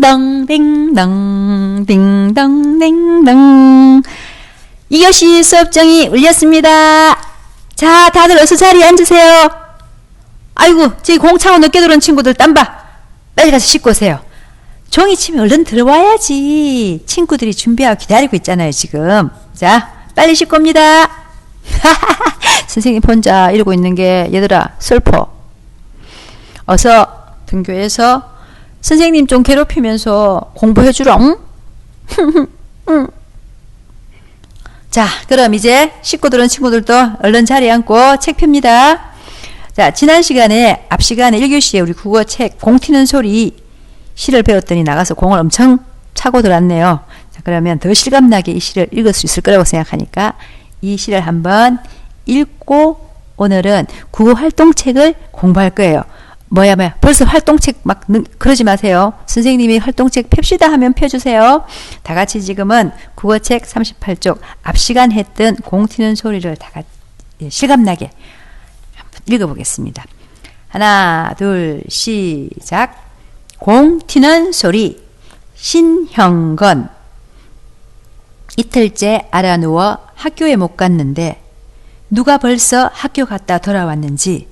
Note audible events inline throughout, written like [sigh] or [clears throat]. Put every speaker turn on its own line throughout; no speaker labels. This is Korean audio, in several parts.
딩동 딩동 딩동 딩동 이것이 수업정이 울렸습니다. 자 다들 어서 자리에 앉으세요. 아이고 저기 공차고 늦게 들어온 친구들 땀봐. 빨리 가서 씻고 오세요. 종이 치면 얼른 들어와야지. 친구들이 준비하고 기다리고 있잖아요 지금. 자 빨리 씻고 옵니다. [laughs] 선생님 혼자 이러고 있는 게 얘들아 슬퍼. 어서 등교해서 선생님 좀 괴롭히면서 공부해 주라. 응? [laughs] 응. 자, 그럼 이제 식구들은 친구들도 얼른 자리에 앉고 책 펴니다. 자, 지난 시간에 앞 시간에 1교시에 우리 국어 책 공 튀는 소리 시를 배웠더니 나가서 공을 엄청 차고 들었네요. 자, 그러면 더 실감나게 이 시를 읽을 수 있을 거라고 생각하니까 이 시를 한번 읽고 오늘은 국어 활동책을 공부할 거예요. 뭐야 뭐야 벌써 활동책 막 능- 그러지 마세요. 선생님이 활동책 펴시다 하면 펴주세요. 다 같이 지금은 국어책 38쪽 앞 시간 했던 공 튀는 소리를 다 같이 예, 실감나게 한번 읽어보겠습니다. 하나 둘 시작 공 튀는 소리 신형건 이틀째 알아누워 학교에 못 갔는데 누가 벌써 학교 갔다 돌아왔는지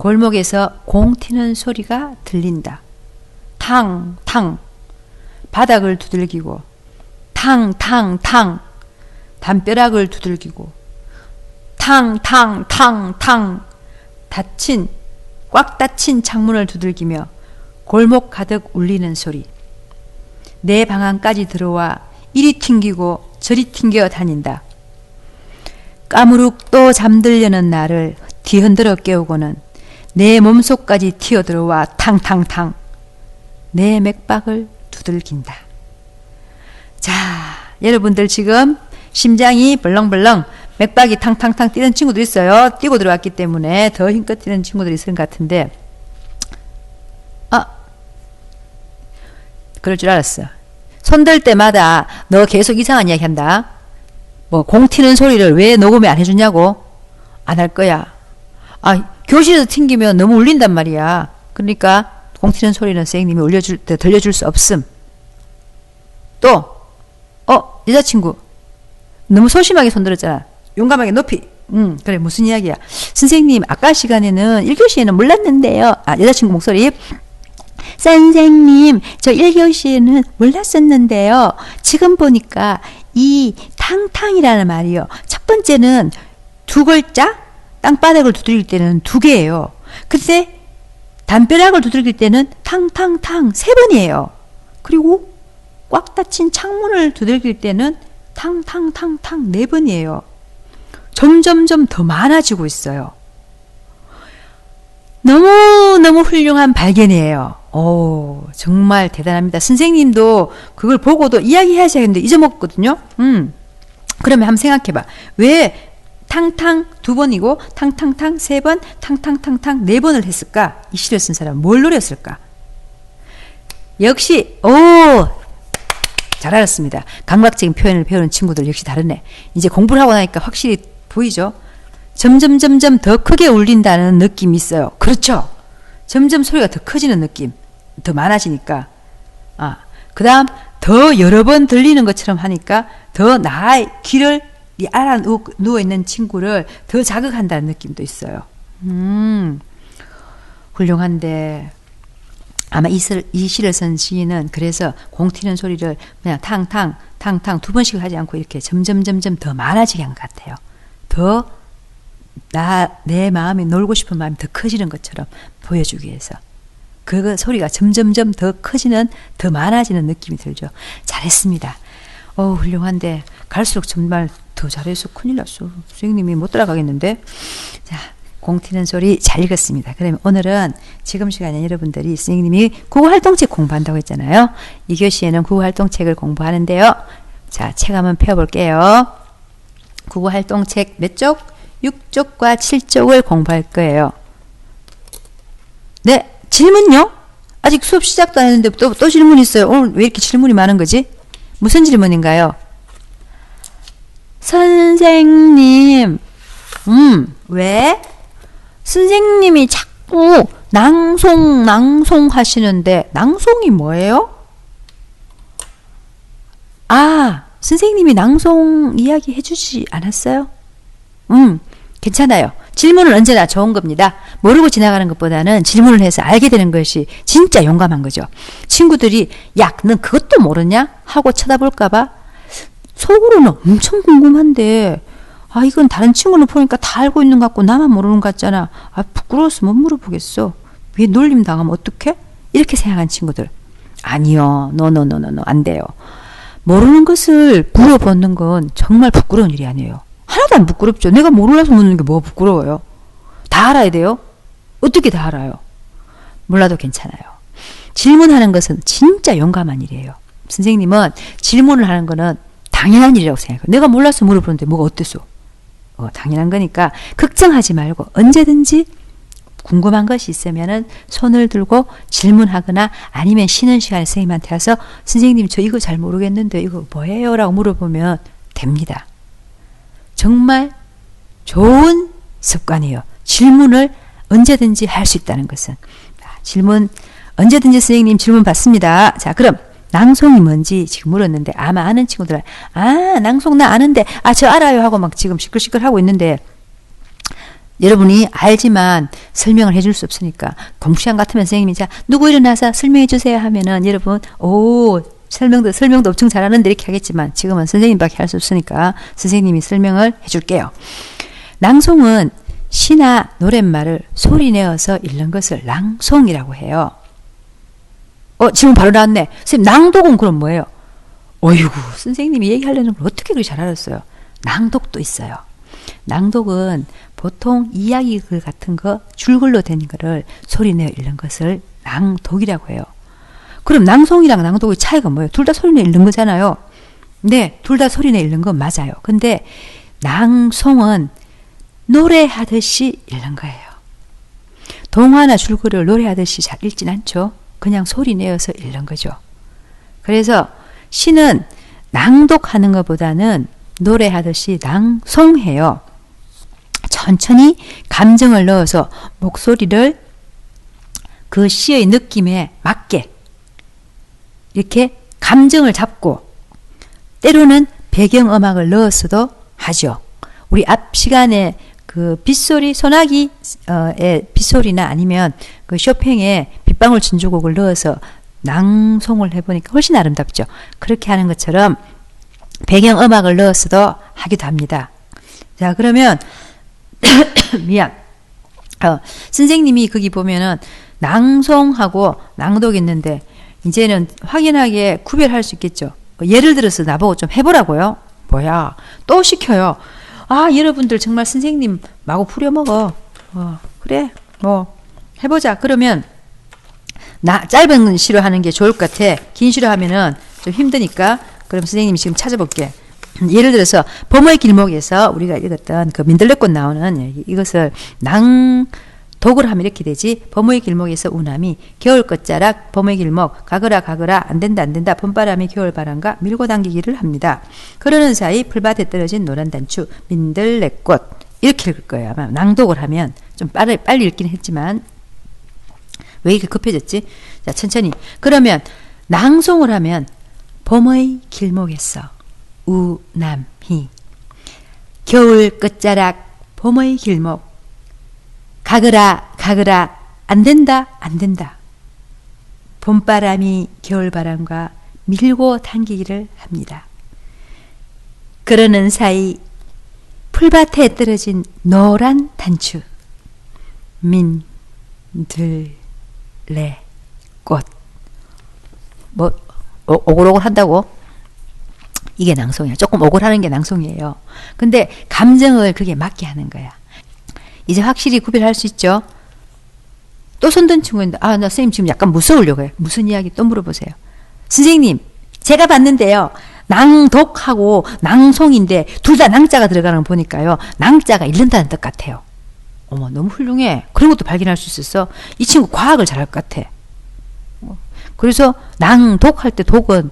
골목에서 공 튀는 소리가 들린다. 탕, 탕. 바닥을 두들기고, 탕, 탕, 탕. 담벼락을 두들기고, 탕, 탕, 탕, 탕. 닫힌, 꽉 닫힌 창문을 두들기며 골목 가득 울리는 소리. 내 방 안까지 들어와 이리 튕기고 저리 튕겨 다닌다. 까무룩 또 잠들려는 나를 뒤흔들어 깨우고는 내 몸속까지 튀어들어와 탕탕탕 내 맥박을 두들긴다. 자, 여러분들 지금 심장이 벌렁벌렁 맥박이 탕탕탕 뛰는 친구도 있어요. 뛰고 들어왔기 때문에 더 힘껏 뛰는 친구들이 있을 것 같은데 아, 그럴 줄 알았어. 손들 때마다 너 계속 이상한 이야기 한다. 뭐 공 튀는 소리를 왜 녹음에 안 해주냐고? 안 할 거야. 아, 교실에서 튕기면 너무 울린단 말이야. 그러니까 공 튀는 소리는 선생님이 울려줄 때 들려줄 수 없음. 또, 어, 여자친구. 너무 소심하게 손들었잖아. 용감하게 높이. 음, 그래, 무슨 이야기야. 선생님, 아까 시간에는 1교시에는 몰랐는데요. 아, 여자친구 목소리. 선생님, 저 1교시에는 몰랐었는데요. 지금 보니까 이 탕탕이라는 말이요. 첫 번째는 두 글자, 땅바닥을 두들길 때는 두 개예요. 근데 담벼락을 두들길 때는 탕탕탕 세 번이에요. 그리고 꽉 닫힌 창문을 두들길 때는 탕탕탕탕 네 번이에요. 점점점 더 많아지고 있어요. 너무너무 훌륭한 발견이에요. 오, 정말 대단합니다. 선생님도 그걸 보고도 이야기하셔야 하는데 잊어먹거든요. 음. 그러면 한번 생각해봐. 왜 탕탕 두 번이고 탕탕탕 세 번, 탕탕탕탕 네 번을 했을까? 이 시를 쓴 사람은 뭘 노렸을까? 역시 오! 잘 알았습니다. 감각적인 표현을 배우는 친구들 역시 다르네. 이제 공부를 하고 나니까 확실히 보이죠? 점점 점점 더 크게 울린다는 느낌이 있어요. 그렇죠? 점점 소리가 더 커지는 느낌, 더 많아지니까. 아, 그 다음 더 여러 번 들리는 것처럼 하니까 더 나의 귀를 이 알아 누- 누워 있는 친구를 더 자극한다는 느낌도 있어요. 음, 훌륭한데 아마 이, 시, 이 시를 쓴 시인은 그래서 공 튀는 소리를 그냥 탕탕 탕탕 두 번씩 하지 않고 이렇게 점점 점점 더 많아지게 한 것 같아요. 더 나 내 마음이 놀고 싶은 마음이 더 커지는 것처럼 보여주기 위해서 그 소리가 점점점 더 커지는 더 많아지는 느낌이 들죠. 잘했습니다. 어 훌륭한데 갈수록 정말 더 잘해서 큰일 났어. 선생님이 못 따라가겠는데. 자, 공 튀는 소리 잘 읽었습니다. 그러면 오늘은 지금 시간에 여러분들이 선생님이 국어 활동책 공부한다고 했잖아요. 이 교시에는 국어 활동책을 공부하는데요. 자, 책 한번 펴볼게요. 국어 활동책 몇 쪽? 6쪽과 7쪽을 공부할 거예요. 네, 질문요? 아직 수업 시작도 안 했는데 또, 또 질문 있어요. 오늘 왜 이렇게 질문이 많은 거지? 무슨 질문인가요? 선생님, 음, 왜? 선생님이 자꾸 낭송, 낭송 하시는데, 낭송이 뭐예요? 아, 선생님이 낭송 이야기 해주지 않았어요? 음, 괜찮아요. 질문은 언제나 좋은 겁니다. 모르고 지나가는 것보다는 질문을 해서 알게 되는 것이 진짜 용감한 거죠. 친구들이, 야, 넌 그것도 모르냐? 하고 쳐다볼까봐 속으로는 엄청 궁금한데, 아, 이건 다른 친구는 보니까 다 알고 있는 것 같고 나만 모르는 것 같잖아. 아, 부끄러워서 못 물어보겠어. 왜 놀림 당하면 어떡해? 이렇게 생각한 친구들. 아니요. 노노노노노. 안 돼요. 모르는 것을 물어보는 건 정말 부끄러운 일이 아니에요. 하나도 안 부끄럽죠. 내가 몰라서 묻는 게 뭐가 부끄러워요. 다 알아야 돼요? 어떻게 다 알아요? 몰라도 괜찮아요. 질문하는 것은 진짜 용감한 일이에요. 선생님은 질문을 하는 거는 당연한 일이라고 생각해요. 내가 몰라서 물어보는데 뭐가 어땠어? 어, 당연한 거니까 걱정하지 말고 언제든지 궁금한 것이 있으면은 손을 들고 질문하거나 아니면 쉬는 시간에 선생님한테 와서 선생님 저 이거 잘 모르겠는데 이거 뭐예요? 라고 물어보면 됩니다. 정말 좋은 습관이에요. 질문을 언제든지 할 수 있다는 것은. 질문, 언제든지 선생님 질문 받습니다. 자, 그럼 낭송이 뭔지 지금 물었는데 아마 아는 친구들, 아, 낭송 나 아는데, 아, 저 알아요 하고 막 지금 시끌시끌 하고 있는데 여러분이 알지만 설명을 해줄 수 없으니까 공시간 같으면 선생님이 자 누구 일어나서 설명해 주세요 하면은 여러분 오 설명도 설명도 엄청 잘하는데 이렇게 하겠지만 지금은 선생님밖에 할 수 없으니까 선생님이 설명을 해줄게요. 낭송은 시나 노랫말을 소리 내어서 읽는 것을 낭송이라고 해요. 어 지금 바로 나왔네. 선생님 낭독은 그럼 뭐예요? 어이구 선생님이 얘기하려는 걸 어떻게 그렇게 잘 알았어요? 낭독도 있어요. 낭독은 보통 이야기글 같은 거 줄글로 된 거를 소리내어 읽는 것을 낭독이라고 해요. 그럼 낭송이랑 낭독의 차이가 뭐예요? 둘 다 소리내어 읽는 거잖아요. 네, 둘 다 소리내어 읽는 건 맞아요. 근데 낭송은 노래하듯이 읽는 거예요. 동화나 줄글을 노래하듯이 잘 읽진 않죠. 그냥 소리 내어서 읽는 거죠. 그래서 시는 낭독하는 것보다는 노래하듯이 낭송해요. 천천히 감정을 넣어서 목소리를 그 시의 느낌에 맞게 이렇게 감정을 잡고 때로는 배경음악을 넣어서도 하죠. 우리 앞 시간에 그 빗소리 소나기의 빗소리나 아니면 그 쇼팽의 빗방울 진주곡을 넣어서 낭송을 해보니까 훨씬 아름답죠. 그렇게 하는 것처럼 배경 음악을 넣어서도 하기도 합니다. 자 그러면 [coughs] 미안. 어, 선생님이 거기 보면은 낭송하고 낭독 있는데 이제는 확연하게 구별할 수 있겠죠. 뭐 예를 들어서 나보고 좀 해보라고요. 뭐야? 또 시켜요. 아, 여러분들 정말 선생님 마구 부려먹어. 어, 그래, 뭐, 해보자. 그러면, 나, 짧은 시로 하는 게 좋을 것 같아. 긴 시로 하면은 좀 힘드니까. 그럼 선생님이 지금 찾아볼게. [clears throat] 예를 들어서 범의 길목에서 우리가 읽었던 그 민들레꽃 나오는 이것을 낭 독을 하면 이렇게 되지. 범의 길목에서 우남이 겨울 끝자락 범의 길목 가거라 가거라 안 된다 안 된다 봄바람이 겨울바람과 밀고 당기기를 합니다. 그러는 사이 풀밭에 떨어진 노란 단추 민들레꽃 이렇게 읽을 거예요. 아마 낭독을 하면 좀 빨리 빨리 읽긴 했지만 왜 이렇게 급해졌지? 자 천천히. 그러면 낭송을 하면 봄의 길목에서 우남희 겨울 끝자락 봄의 길목. 가거라 가거라 안 된다 안 된다. 봄바람이 겨울바람과 밀고 당기기를 합니다. 그러는 사이 풀밭에 떨어진 노란 단추. 민들 레 꽃 뭐 오글오글 한다고 이게 낭송이야. 조금 억울하는 게 낭송이에요. 근데 감정을 그게 맞게 하는 거야. 이제 확실히 구별할 수 있죠? 또 손든 친구인데, 아, 나 선생님 지금 약간 무서우려고 해요. 무슨 이야기 또 물어보세요. 선생님, 제가 봤는데요. 낭독하고 낭송인데 둘 다 낭자가 들어가는 거 보니까요. 낭자가 잃는다는 뜻 같아요. 어머, 너무 훌륭해. 그런 것도 발견할 수 있었어. 이 친구 과학을 잘할 것 같아. 어, 그래서 낭독할 때 독은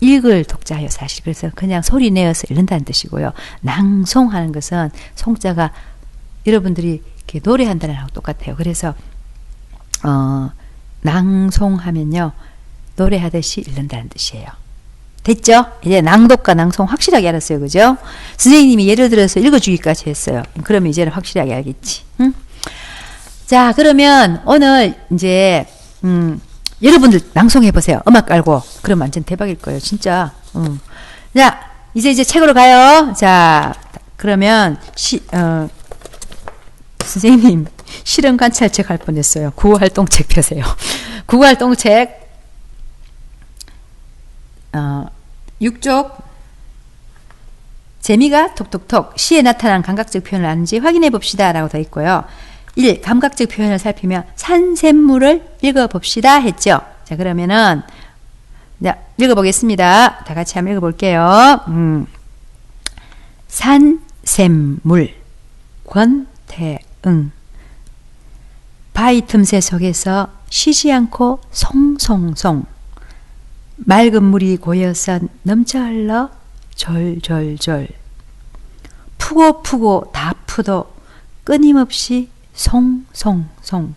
읽을 독자예요, 사실. 그래서 그냥 소리 내어서 읽는다는 뜻이고요. 낭송하는 것은 송자가 여러분들이 이렇게 노래한다는 거랑 똑같아요. 그래서 어, 낭송하면요. 노래하듯이 읽는다는 뜻이에요. 됐죠? 이제 낭독과 낭송 확실하게 알았어요. 그죠? 선생님이 예를 들어서 읽어주기까지 했어요. 그러면 이제는 확실하게 알겠지. 응? 자, 그러면 오늘 이제, 음, 여러분들 낭송해 보세요. 음악 깔고. 그럼 완전 대박일 거예요. 진짜. 음. 자, 이제 이제 책으로 가요. 자, 그러면 시, 어, 선생님 실험 관찰책 할 뻔했어요. 구호활동책 펴세요. [laughs] 구호활동책 어, 6쪽 재미가 톡톡톡 시에 나타난 감각적 표현을 아는지 확인해 봅시다 라고 돼 있고요. 1. 감각적 표현을 살피며 산샘물을 읽어봅시다 했죠. 자 그러면은 자, 읽어보겠습니다. 다 같이 한번 읽어볼게요. 음. 산샘물 권태응 바위 틈새 속에서 쉬지 않고 송송송 맑은 물이 고여서 넘쳐 흘러 졸졸졸 푸고 푸고 다 푸도 끊임없이 송송송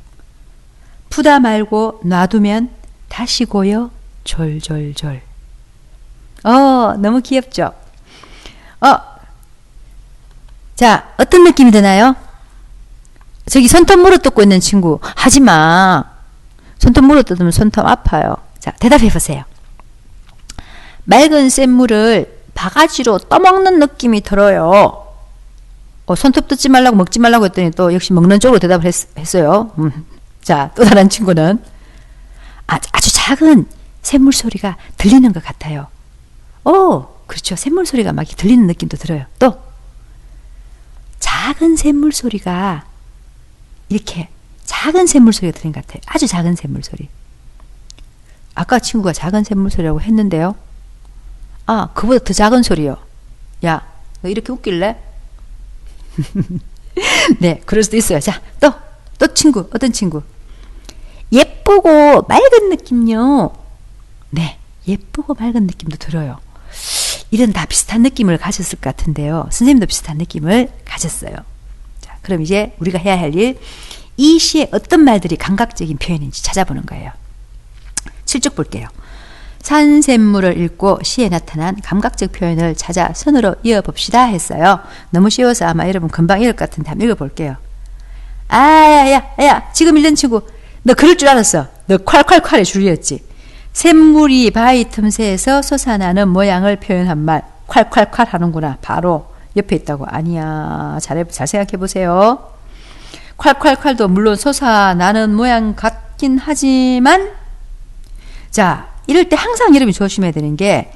푸다 말고 놔두면 다시 고여 졸졸졸 어 너무 귀엽죠 어 자, 어떤 느낌이 드나요? 저기 손톱 물어뜯고 있는 친구, 하지 마. 손톱 물어뜯으면 손톱 아파요. 자, 대답해 보세요. 맑은 샘물을 바가지로 떠먹는 느낌이 들어요. 어, 손톱 뜯지 말라고 먹지 말라고 했더니 또 역시 먹는 쪽으로 대답을 했, 어요 음. 자, 또 다른 친구는 아, 아주 작은 샘물 소리가 들리는 것 같아요. 오, 그렇죠. 샘물 소리가 막 들리는 느낌도 들어요. 또 작은 샘물 소리가 이렇게 작은 샘물 소리가 들린 것 같아요. 아주 작은 샘물 소리. 아까 친구가 작은 샘물 소리라고 했는데요. 아, 그보다 더 작은 소리요. 야, 너 이렇게 웃길래? [laughs] 네, 그럴 수도 있어요. 자, 또, 또 친구, 어떤 친구? 예쁘고 맑은 느낌요. 네, 예쁘고 맑은 느낌도 들어요. 이런 다 비슷한 느낌을 가졌을 것 같은데요. 선생님도 비슷한 느낌을 가졌어요. 자, 그럼 이제 우리가 해야 할 일, 이 시에 어떤 말들이 감각적인 표현인지 찾아보는 거예요. 7쪽 볼게요. 산샘물을 읽고 시에 나타난 감각적 표현을 찾아 선으로 이어봅시다 했어요. 너무 쉬워서 아마 여러분 금방 읽을 것 같은데 한번 읽어볼게요. 아, 야, 야, 야, 지금 읽는 친구, 너 그럴 줄 알았어. 너 콸콸콸의 줄이었지. 샘물이 바위 틈새에서 솟아나는 모양을 표현한 말 콸콸콸 하는구나. 바로 옆에 있다고. 아니야. 잘, 잘 생각해 보세요. 콸콸콸도 물론 솟아나는 모양 같긴 하지만 자 이럴 때 항상 여러분이 조심해야 되는 게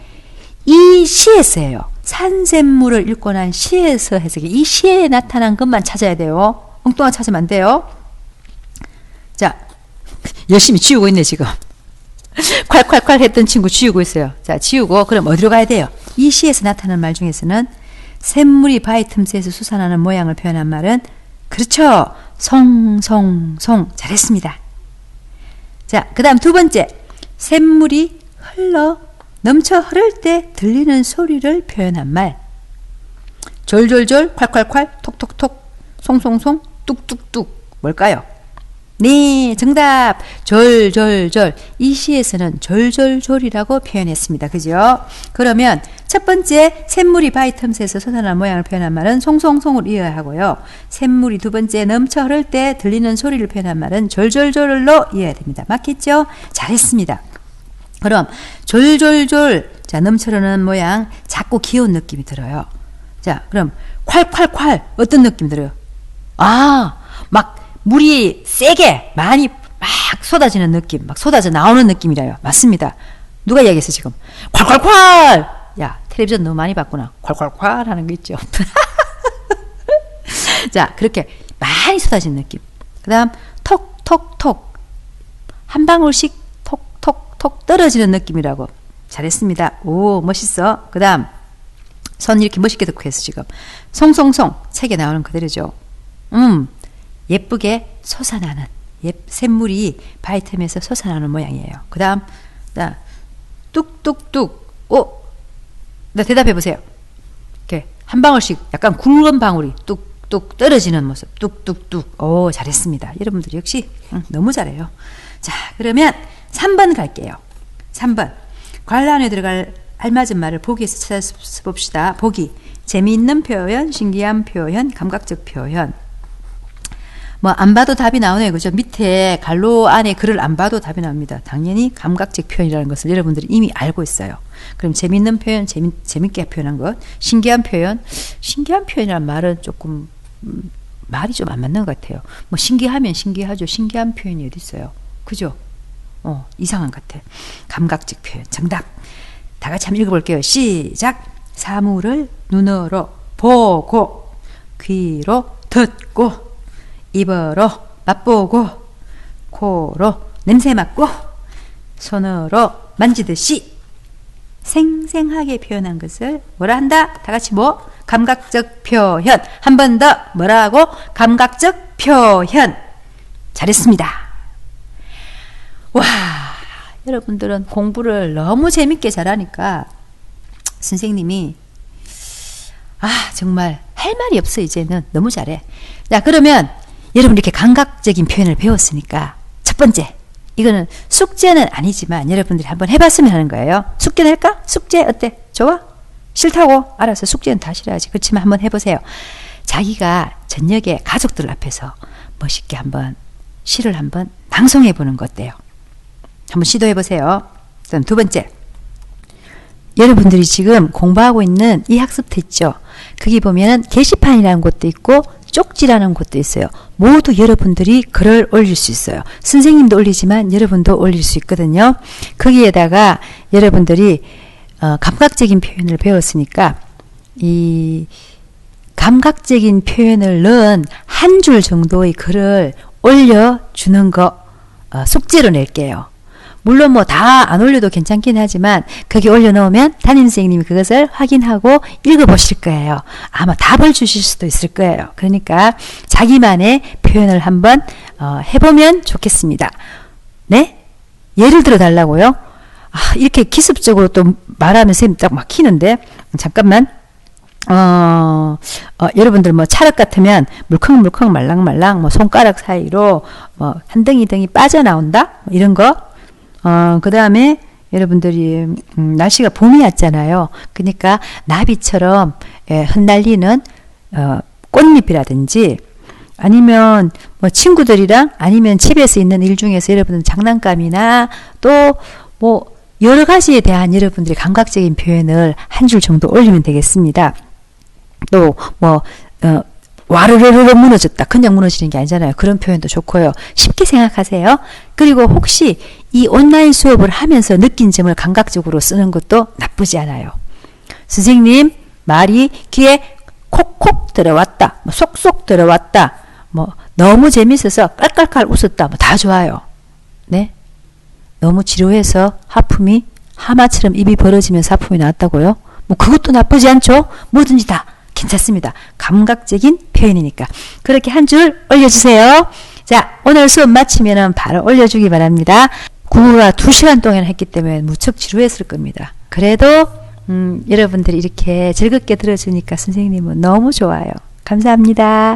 이 시에서예요. 산샘물을 난 시에서 해석이 이 시에 나타난 것만 찾아야 돼요. 엉뚱한 찾으면 안 돼요. 자 [laughs] 열심히 지우고 있네 지금. [laughs] 콸콸콸 했던 친구 지우고 있어요. 자, 지우고 그럼 어디로 가야 돼요? 이 시에서 나타나는 말 중에서는 샘물이 바위 틈새에서 솟아나는 모양을 표현한 말은 그렇죠. 송송송 잘했습니다. 자, 그다음 두 번째. 샘물이 흘러 넘쳐 흐를 때 들리는 소리를 표현한 말. 졸졸졸 콸콸콸 톡톡톡 송송송 뚝뚝뚝 뭘까요? 네, 정답. 절절절. 이 시에서는 절절절이라고 표현했습니다. 그죠? 그러면 첫 번째 샘물이 바위 틈새에서 솟아나는 모양을 표현한 말은 송송송을 이어야 하고요. 샘물이 두 번째 넘쳐 흐를 때 들리는 소리를 표현한 말은 절절절로 이어야 됩니다. 맞겠죠? 잘했습니다. 그럼 졸졸졸 자 넘쳐 흐르는 모양 자꾸 귀여운 느낌이 들어요. 자, 그럼 콸콸콸 어떤 느낌 들어요? 아, 막 물이 세게 많이 막 쏟아지는 느낌, 막 쏟아져 나오는 느낌이라요. 맞습니다. 누가 이야기했어 지금? 콸콸콸! 야 텔레비전 너무 많이 봤구나. 콸콸콸 하는 거 있죠. [laughs] 자 그렇게 많이 쏟아지는 느낌. 그다음 톡톡톡 한 방울씩 톡톡톡 떨어지는 느낌이라고. 잘했습니다. 오 멋있어. 그 다음 선 이렇게 멋있게 듣고 했어 지금. 송송송 책에 나오는 그대로죠. 음 예쁘게 솟아나는 예, 샘물이 바이템에서 솟아나는 모양이에요. 그 다음 뚝뚝뚝 오, 나 대답해 보세요. 이렇게 한 방울씩 약간 굵은 방울이 뚝뚝 떨어지는 모습 뚝뚝뚝 오 잘했습니다. 여러분들 역시 응, 너무 잘해요. 자 그러면 3번 갈게요. 3번 관란에 들어갈 알맞은 말을 보기에서 찾아봅시다. 보기. 재미있는 표현, 신기한 표현, 감각적 표현. 뭐 안 봐도 답이 나오네요. 그죠? 밑에 갈로 안에 글을 안 봐도 답이 나옵니다. 당연히 감각적 표현이라는 것을 여러분들이 이미 알고 있어요. 그럼 재밌는 표현, 재미, 재밌게 표현한 것. 신기한 표현. 신기한 표현이란 말은 조금 음, 말이 좀 안 맞는 것 같아요. 뭐 신기하면 신기하죠. 신기한 표현이 어디 있어요? 그죠? 어, 이상한 것 같아. 감각적 표현. 정답. 다 같이 한번 읽어볼게요. 시작. 사물을 눈으로 보고, 귀로 듣고, 입으로 맛보고, 코로 냄새 맡고, 손으로 만지듯이 생생하게 표현한 것을 뭐라 한다? 다 같이 뭐? 감각적 표현. 한 번 더 뭐라고? 감각적 표현. 잘했습니다. 와, 여러분들은 공부를 너무 재밌게 잘하니까 선생님이 아, 정말 할 말이 없어 이제는 너무 잘해. 자, 그러면 여러분 이렇게 감각적인 표현을 배웠으니까 첫 번째 이거는 숙제는 아니지만 여러분들이 한번 해봤으면 하는 거예요. 숙제 낼까? 숙제 어때? 좋아? 싫다고? 알아서 숙제는 다 싫어야지. 그렇지만 한번 해보세요. 자기가 저녁에 가족들 앞에서 멋있게 한번 시를 한번 낭송해 보는 것 어때요? 한번 시도해 보세요. 그다음 두 번째. 여러분들이 지금 공부하고 있는 이 학습터 있죠? 거기 보면은 게시판이라는 곳도 있고 쪽지라는 곳도 있어요. 모두 여러분들이 글을 올릴 수 있어요. 선생님도 올리지만 여러분도 올릴 수 있거든요. 거기에다가 여러분들이 어, 감각적인 표현을 배웠으니까 이 감각적인 표현을 넣은 한 줄 정도의 글을 올려주는 거 어, 숙제로 낼게요. 물론 뭐 다 안 올려도 괜찮긴 하지만 거기 올려놓으면 담임 선생님이 그것을 확인하고 읽어보실 거예요. 아마 답을 주실 수도 있을 거예요. 그러니까 자기만의 표현을 한번 어, 해보면 좋겠습니다. 네? 예를 들어 달라고요? 아, 이렇게 기습적으로 또 말하면 선생님 딱 막히는데 잠깐만 어, 어, 여러분들 뭐 찰흙 같으면 물컹물컹 말랑말랑 뭐 손가락 사이로 뭐 한 덩이 덩이 빠져나온다 뭐 이런 거. 어, 그 다음에 여러분들이 음, 날씨가 봄이 왔잖아요. 그러니까 나비처럼 예, 흩날리는 어, 꽃잎이라든지 아니면 뭐 친구들이랑 아니면 집에서 있는 일 중에서 여러분은 장난감이나 또 뭐 여러 가지에 대한 여러분들이 감각적인 표현을 한 줄 정도 올리면 되겠습니다. 또뭐 어, 와르르르 무너졌다. 그냥 무너지는 게 아니잖아요. 그런 표현도 좋고요. 쉽게 생각하세요. 그리고 혹시 이 온라인 수업을 하면서 느낀 점을 감각적으로 쓰는 것도 나쁘지 않아요. 선생님 말이 귀에 콕콕 들어왔다. 뭐 쏙쏙 들어왔다. 뭐 너무 재밌어서 깔깔깔 웃었다. 뭐 다 좋아요. 네? 너무 지루해서 하품이 하마처럼 입이 벌어지면서 하품이 나왔다고요? 뭐 그것도 나쁘지 않죠? 뭐든지 다 괜찮습니다. 감각적인 표현이니까. 그렇게 한 줄 올려주세요. 자, 오늘 수업 마치면 바로 올려주기 바랍니다. 구호가 두 시간 동안 했기 때문에 무척 지루했을 겁니다. 그래도 음, 여러분들이 이렇게 즐겁게 들어주니까 선생님은 너무 좋아요. 감사합니다.